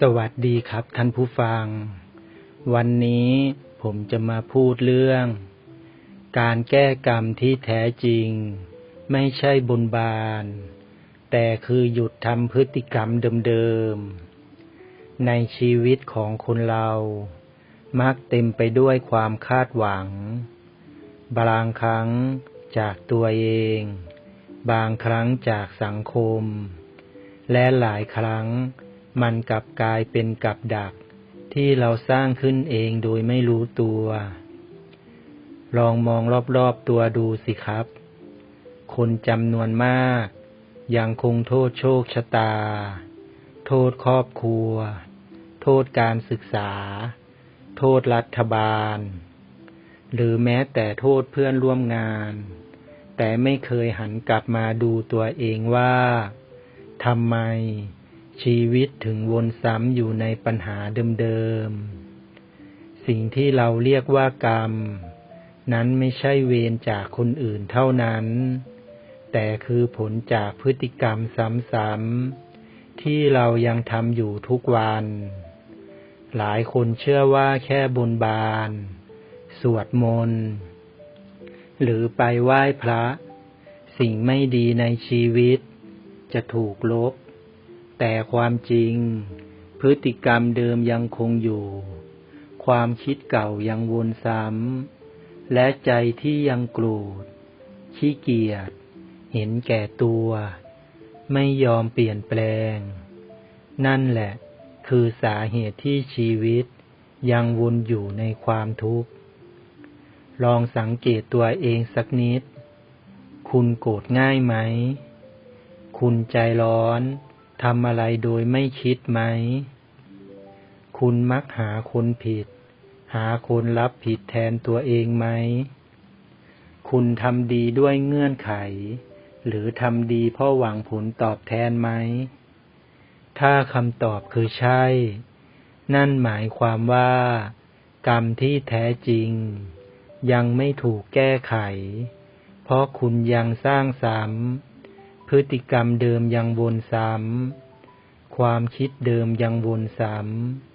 สวัสดีครับท่านผู้ฟัง วันนี้ผมจะมาพูดเรื่อง การแก้กรรมที่แท้จริง ไม่ใช่บนบาน แต่คือหยุดทำพฤติกรรมเดิมๆ ในชีวิตของคนเรา มักเต็มไปด้วยความคาดหวัง บางครั้งจากตัวเอง บางครั้งจากสังคม และหลายครั้ง มันกลับกลายเป็นกับดัก ที่เราสร้างขึ้นเองโดยไม่รู้ตัว ลองมองรอบๆตัวดูสิครับ คนจำนวนมาก ยังคงโทษโชคชะตา โทษครอบครัว โทษการศึกษา โทษรัฐบาล หรือแม้แต่โทษเพื่อนร่วมงาน แต่ไม่เคยหันกลับมาดูตัวเองว่าทำไม ชีวิตถึงวนซ้ำอยู่ในปัญหาเดิมๆ สิ่งที่เราเรียกว่ากรรม นั้นไม่ใช่เวรจากคนอื่นเท่านั้น แต่คือผลจากพฤติกรรมซ้ำๆ ที่เรายังทำอยู่ทุกวัน หลายคนเชื่อว่าแค่บนบาน สวดมนต์ หรือไปไหว้พระ สิ่งไม่ดีในชีวิตจะถูกลบ แต่ความจริง พฤติกรรมเดิมยังคงอยู่ ความคิดเก่ายังวนซ้ำ และใจที่ยังโกรธ ขี้เกียจ เห็นแก่ตัว ไม่ยอมเปลี่ยนแปลง นั่นแหละ คือสาเหตุที่ชีวิตยังวนอยู่ในความทุกข์ ลองสังเกตตัวเองสักนิด คุณโกรธง่ายไหม คุณใจร้อน ทำอะไรโดยไม่คิดไหม คุณมักหาคนผิด หาคนรับผิดแทนตัวเองไหม คุณทำดีด้วยเงื่อนไข หรือทำดีเพราะหวังผลตอบแทนไหม ถ้าคำตอบคือใช่ นั่นหมายความว่า กรรมที่แท้จริง ยังไม่ถูกแก้ไข เพราะคุณยังสร้างซ้ำ พฤติกรรมเดิมยังวนซ้ำ ความคิดเดิมยังวนซ้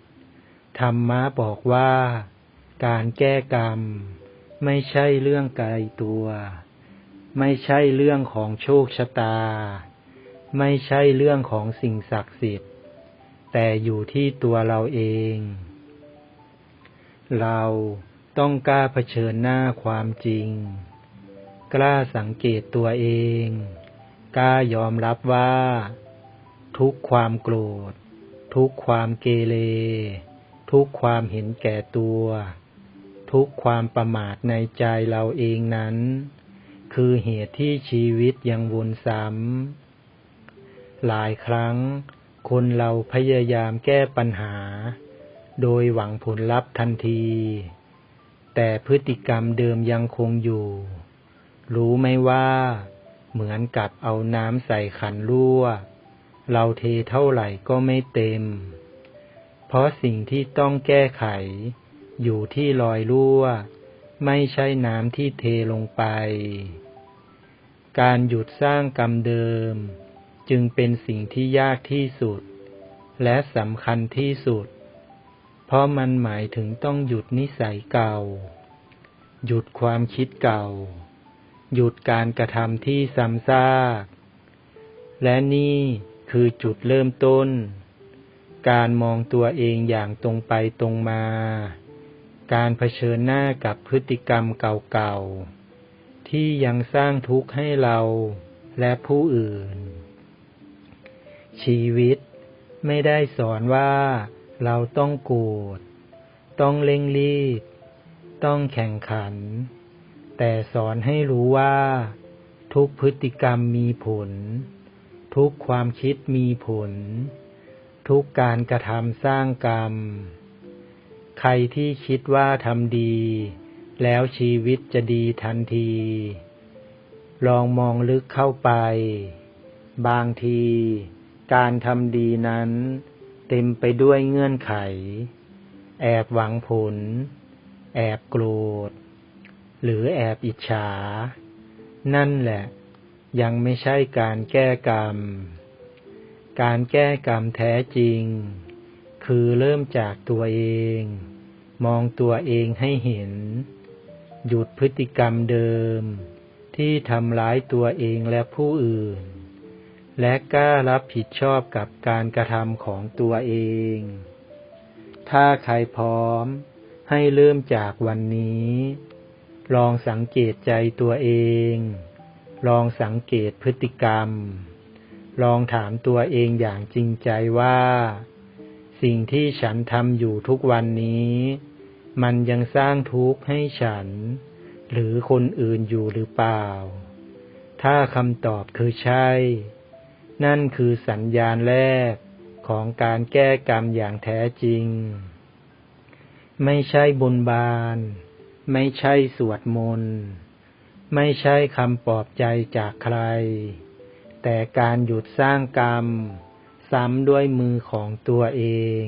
ำ ธรรมะบอกว่า การแก้กรรม ไม่ใช่เรื่องไกลตัว ไม่ใช่เรื่องของโชคชะตา ไม่ใช่เรื่องของสิ่งศักดิ์สิทธิ์ แต่อยู่ที่ตัวเราเอง เราต้องกล้าเผชิญหน้าความจริง กล้าสังเกตตัวเอง กล้ายอมรับว่า ทุกความโกรธ ทุกความเกเร ทุกความเห็นแก่ตัว ทุกความประมาทในใจเราเองนั้น คือเหตุที่ชีวิตยังวนซ้ำหลายครั้ง คนเราพยายามแก้ปัญหา โดยหวังผลลัพธ์ทันที แต่พฤติกรรมเดิมยังคงอยู่ รู้ไหมว่า เหมือนกับเอาน้ำใส่ขันรั่ว เราเทเท่าไหร่ก็ไม่เต็ม เพราะสิ่งที่ต้องแก้ไข อยู่ที่รอยรั่ว ไม่ใช่น้ำที่เทลงไป การหยุดสร้างกรรมเดิม จึงเป็นสิ่งที่ยากที่สุด และสำคัญที่สุด เพราะมันหมายถึงต้องหยุดนิสัยเก่า หยุดความคิดเก่า หยุดการกระทำที่ซ้ำซาก และนี่คือจุดเริ่มต้น การมองตัวเองอย่างตรงไปตรงมา การเผชิญหน้ากับพฤติกรรมเก่าๆ ที่ยังสร้างทุกข์ให้เราและผู้อื่น ชีวิตไม่ได้สอนว่าเราต้องโกรธ ต้องเร่งรีบ ต้องแข่งขัน แต่สอนให้รู้ว่า ทุกพฤติกรรมมีผล ทุกความคิดมีผล ทุกการกระทำสร้างกรรม ใครที่คิดว่าทำดี แล้วชีวิตจะดีทันที ลองมองลึกเข้าไป บางที การทำดีนั้น เต็มไปด้วยเงื่อนไข แอบหวังผล แอบโกรธ หรือแอบอิจฉา นั่นแหละ ยังไม่ใช่การแก้กรรม การแก้กรรมแท้จริง คือเริ่มจากตัวเอง มองตัวเองให้เห็น หยุดพฤติกรรมเดิม ที่ทำร้ายตัวเองและผู้อื่น และกล้ารับผิดชอบกับการกระทำของตัวเอง ถ้าใครพร้อมให้เริ่มจากวันนี้ ลองสังเกตใจตัวเอง ลองสังเกตพฤติกรรม ลองถามตัวเองอย่างจริงใจว่า สิ่งที่ฉันทำอยู่ทุกวันนี้ มันยังสร้างทุกข์ให้ฉัน หรือคนอื่นอยู่หรือเปล่า ถ้าคำตอบคือใช่ นั่นคือสัญญาณแรกของการแก้กรรมอย่างแท้จริง ไม่ใช่บนบาน ไม่ใช่สวดมนต์ ไม่ใช่คำปลอบใจจากใคร แต่การหยุดสร้างกรรม ซ้ำด้วยมือของตัวเอง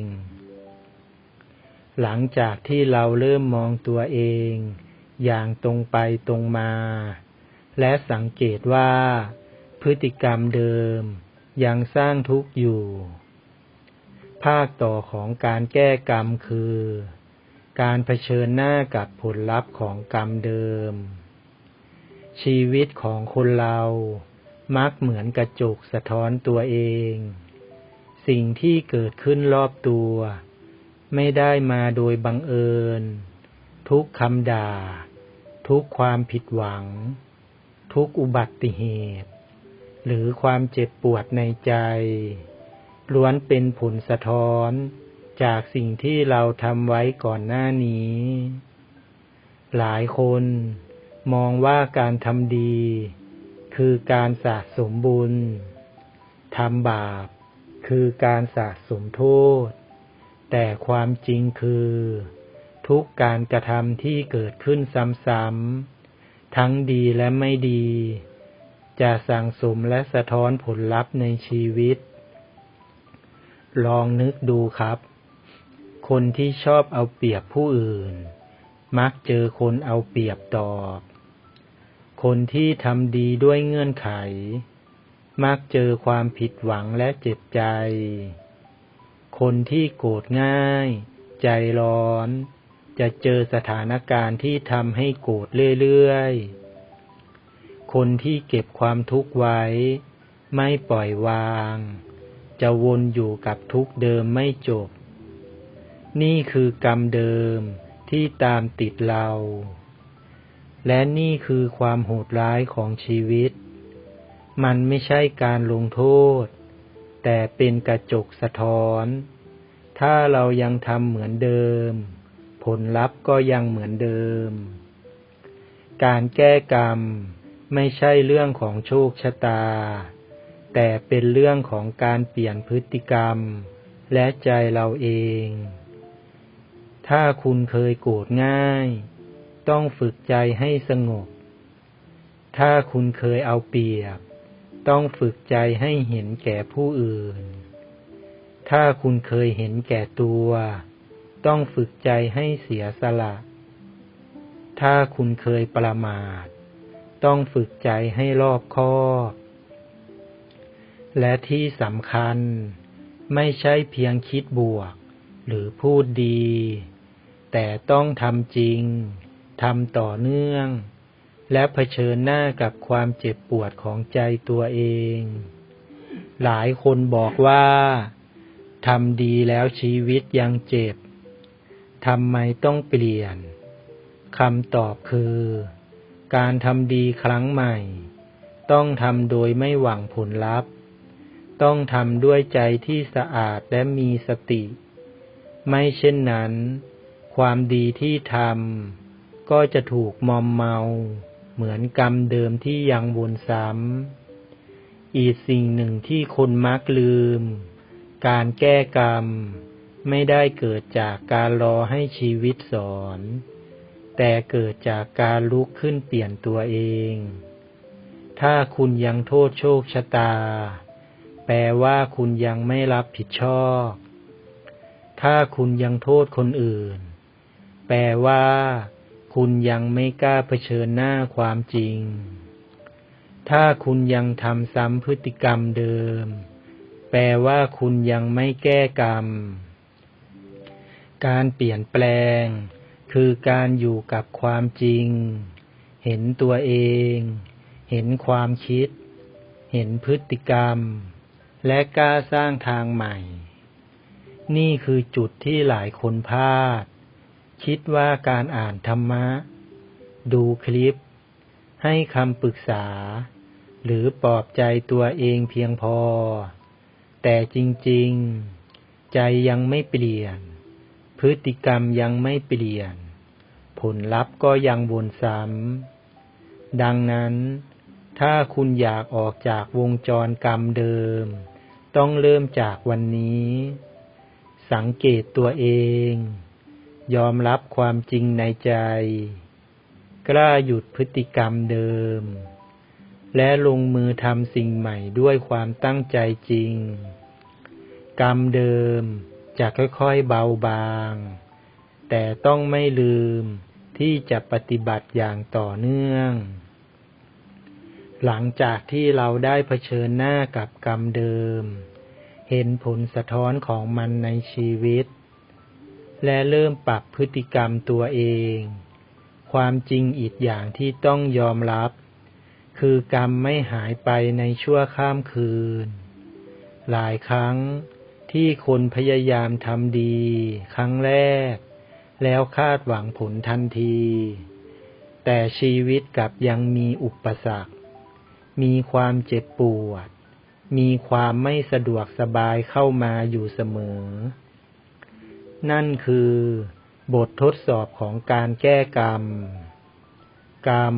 หลังจากที่เราเริ่มมองตัวเอง อย่างตรงไปตรงมา และสังเกตว่า พฤติกรรมเดิม ยังสร้างทุกข์อยู่ ภาคต่อของการแก้กรรมคือ การเผชิญหน้ากับผลลัพธ์ของกรรมเดิม ชีวิตของคนเรามักเหมือนกระจกสะท้อนตัวเอง สิ่งที่เกิดขึ้นรอบตัว ไม่ได้มาโดยบังเอิญ ทุกคำด่า ทุกความผิดหวัง ทุกอุบัติเหตุ หรือความเจ็บปวดในใจ ล้วนเป็นผลสะท้อน จากสิ่งที่เราทำไว้ก่อนหน้านี้ หลายคนมองว่าการทำดี คือการสะสมบุญทำบาป คือการสะสมโทษ แต่ความจริงคือ ทุกการกระทำที่เกิดขึ้นซ้ำๆทั้งดีและไม่ดี จะสั่งสมและสะท้อนผลลัพธ์ในชีวิต ลองนึกดูครับ คนที่ชอบเอาเปรียบผู้อื่น มักเจอคนเอาเปรียบตอบ คนที่ทำดีด้วยเงื่อนไข มักเจอความผิดหวังและเจ็บใจ คนที่โกรธง่าย ใจร้อน จะเจอสถานการณ์ที่ทำให้โกรธเรื่อยๆ คนที่เก็บความทุกข์ไว้ ไม่ปล่อยวาง จะวนอยู่กับทุกข์เดิมไม่จบ นี่คือกรรมเดิมที่ตามติดเรา และนี่คือความโหดร้ายของชีวิต มันไม่ใช่การลงโทษ แต่เป็นกระจกสะท้อน ถ้าเรายังทำเหมือนเดิม ผลลัพธ์ก็ยังเหมือนเดิม การแก้กรรมไม่ใช่เรื่องของโชคชะตา แต่เป็นเรื่องของการเปลี่ยนพฤติกรรม และใจเราเอง ถ้าคุณเคยโกรธง่าย ต้องฝึกใจให้สงบ ถ้าคุณเคยเอาเปรียบ ต้องฝึกใจให้เห็นแก่ผู้อื่น ถ้าคุณเคยเห็นแก่ตัว ต้องฝึกใจให้เสียสละ ถ้าคุณเคยประมาท ต้องฝึกใจให้รอบคอบและที่สำคัญไม่ใช่เพียงคิดบวก หรือพูดดี แต่ต้องทำจริง ทำต่อเนื่อง และเผชิญหน้ากับความเจ็บปวดของใจตัวเอง หลายคนบอกว่าทำดีแล้วชีวิตยังเจ็บ ทำไมต้องเปลี่ยน คำตอบคือ การทำดีครั้งใหม่ ต้องทำโดยไม่หวังผลลัพธ์ ต้องทำด้วยใจที่สะอาดและมีสติ ไม่เช่นนั้น ความดีที่ทำก็จะถูกมอมเมา เหมือนกรรมเดิมที่ยังวนซ้ำ อีกสิ่งหนึ่งที่คนมักลืม การแก้กรรมไม่ได้เกิดจากการรอให้ชีวิตสอน แต่เกิดจากการลุกขึ้นเปลี่ยนตัวเอง ถ้าคุณยังโทษโชคชะตา แปลว่าคุณยังไม่รับผิดชอบ ถ้าคุณยังโทษคนอื่น แปลว่า คุณยังไม่กล้าเผชิญหน้าความจริง ถ้าคุณยังทำซ้ำพฤติกรรมเดิม แปลว่าคุณยังไม่แก้กรรม การเปลี่ยนแปลง คือการอยู่กับความจริง เห็นตัวเอง เห็นความคิด เห็นพฤติกรรม และกล้าสร้างทางใหม่ นี่คือจุดที่หลายคนพลาด คิดว่าการอ่านธรรมะ ดูคลิป ให้คำปรึกษา หรือปลอบใจตัวเองเพียงพอ แต่จริง ๆ ใจยังไม่เปลี่ยน พฤติกรรมยังไม่เปลี่ยน ผลลัพธ์ก็ยังวนซ้ำดังนั้น ถ้าคุณอยากออกจากวงจรกรรมเดิม ต้องเริ่มจากวันนี้ สังเกตตัวเอง ยอมรับความจริงในใจ กล้าหยุดพฤติกรรมเดิม และลงมือทำสิ่งใหม่ด้วยความตั้งใจจริง กรรมเดิมจะค่อยๆเบาบาง แต่ต้องไม่ลืมที่จะปฏิบัติอย่างต่อเนื่อง หลังจากที่เราได้เผชิญหน้ากับกรรมเดิม เห็นผลสะท้อนของมันในชีวิต และเริ่มปรับพฤติกรรมตัวเอง ความจริงอีกอย่างที่ต้องยอมรับ คือกรรมไม่หายไปในชั่วข้ามคืน หลายครั้งที่คนพยายามทำดี ครั้งแรก แล้วคาดหวังผลทันที แต่ชีวิตกลับยังมีอุปสรรค มีความเจ็บปวด มีความไม่สะดวกสบายเข้ามาอยู่เสมอ นั่นคือบททดสอบของการแก้กรรม กรรม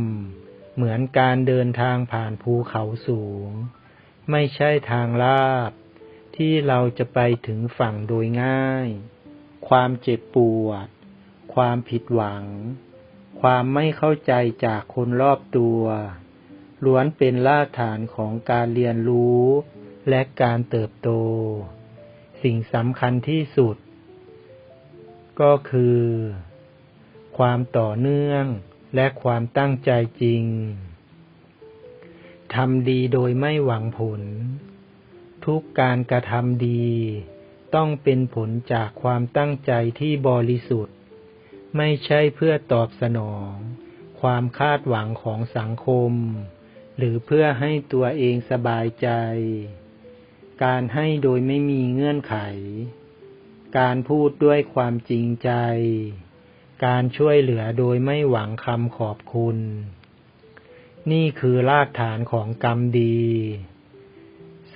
เหมือนการเดินทางผ่านภูเขาสูง ไม่ใช่ทางลาบ ที่เราจะไปถึงฝั่งโดยง่าย ความเจ็บปวด ความผิดหวัง ความไม่เข้าใจจากคนรอบตัวล้วนเป็นรากฐานของการเรียนรู้และการเติบโต สิ่งสำคัญที่สุด ก็คือ ความต่อเนื่องและความตั้งใจจริงทำดีโดยไม่หวังผล ทุกการกระทำดี ต้องเป็นผลจากความตั้งใจที่บริสุทธิ์ ไม่ใช่เพื่อตอบสนอง ความคาดหวังของสังคม หรือเพื่อให้ตัวเองสบายใจ การให้โดยไม่มีเงื่อนไข การพูดด้วยความจริงใจ การช่วยเหลือโดยไม่หวังคำขอบคุณ นี่คือรากฐานของกรรมดี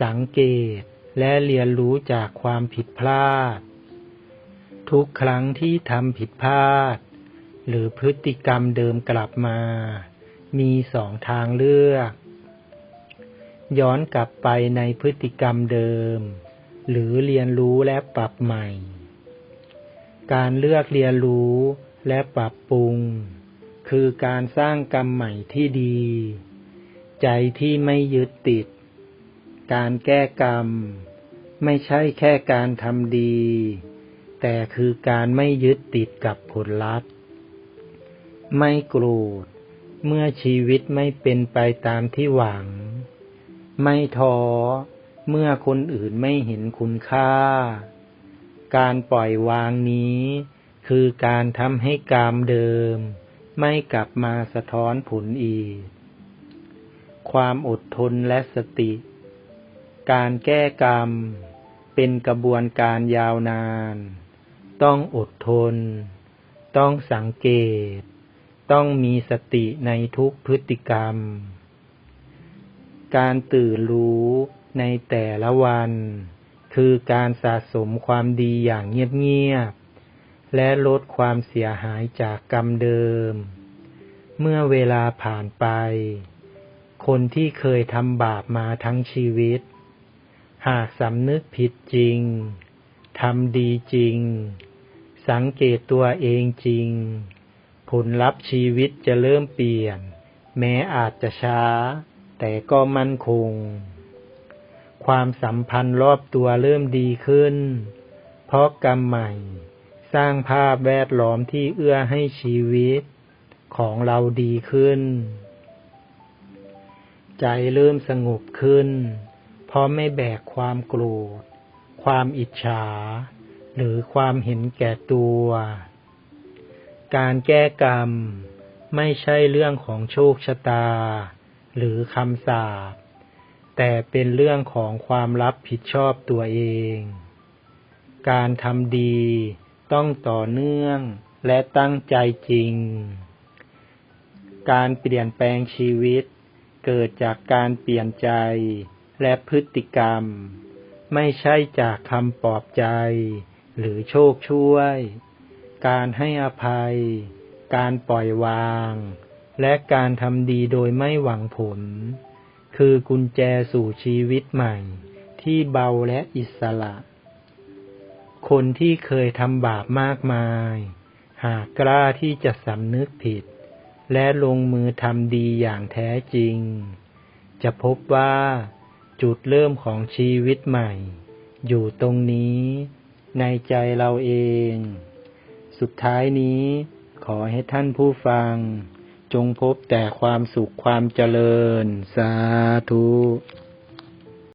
สังเกตและเรียนรู้จากความผิดพลาด ทุกครั้งที่ทำผิดพลาด หรือพฤติกรรมเดิมกลับมา มีสองทางเลือก ย้อนกลับไปในพฤติกรรมเดิม หรือเรียนรู้และปรับใหม่ การเลือกเรียนรู้และปรับปรุง คือการสร้างกรรมใหม่ที่ดี ใจที่ไม่ยึดติด การแก้กรรม ไม่ใช่แค่การทำดี แต่คือการไม่ยึดติดกับผลลัพธ์ ไม่โกรธเมื่อชีวิตไม่เป็นไปตามที่หวัง ไม่ท้อ เมื่อคนอื่นไม่เห็นคุณค่า การปล่อยวางนี้ คือการทำให้กรรมเดิม ไม่กลับมาสะท้อนผลอีก ความอดทนและสติ การแก้กรรม เป็นกระบวนการยาวนาน ต้องอดทน ต้องสังเกต ต้องมีสติในทุกพฤติกรรม การตื่นรู้ ในแต่ละวัน คือการสะสมความดีอย่างเงียบๆ และลดความเสียหายจากกรรมเดิม เมื่อเวลาผ่านไป คนที่เคยทำบาปมาทั้งชีวิต หากสำนึกผิดจริง ทำดีจริง สังเกตตัวเองจริง ผลลัพธ์ชีวิตจะเริ่มเปลี่ยน แม้อาจจะช้า แต่ก็มั่นคง ความสัมพันธ์รอบตัวเริ่มดีขึ้น เพราะกรรมใหม่ สร้างภาพแวดล้อมที่เอื้อให้ชีวิตของเราดีขึ้น ใจเริ่มสงบขึ้น เพราะไม่แบกความโกรธ ความอิจฉา หรือความเห็นแก่ตัว การแก้กรรมไม่ใช่เรื่องของโชคชะตา หรือคำสาป แต่เป็นเรื่องของความรับผิดชอบตัวเอง การทำดีต้องต่อเนื่องและตั้งใจจริง การเปลี่ยนแปลงชีวิต เกิดจากการเปลี่ยนใจและพฤติกรรม ไม่ใช่จากคำปลอบใจ หรือโชคช่วย การให้อภัย การปล่อยวาง และการทำดีโดยไม่หวังผล คือกุญแจสู่ชีวิตใหม่ ที่เบาและอิสระ คนที่เคยทำบาปมากมาย หากกล้าที่จะสำนึกผิด และลงมือทำดีอย่างแท้จริง จะพบว่าจุดเริ่มของชีวิตใหม่ อยู่ตรงนี้ ในใจเราเอง สุดท้ายนี้ขอให้ท่านผู้ฟัง จงพบแต่ความสุขความเจริญ สาธุ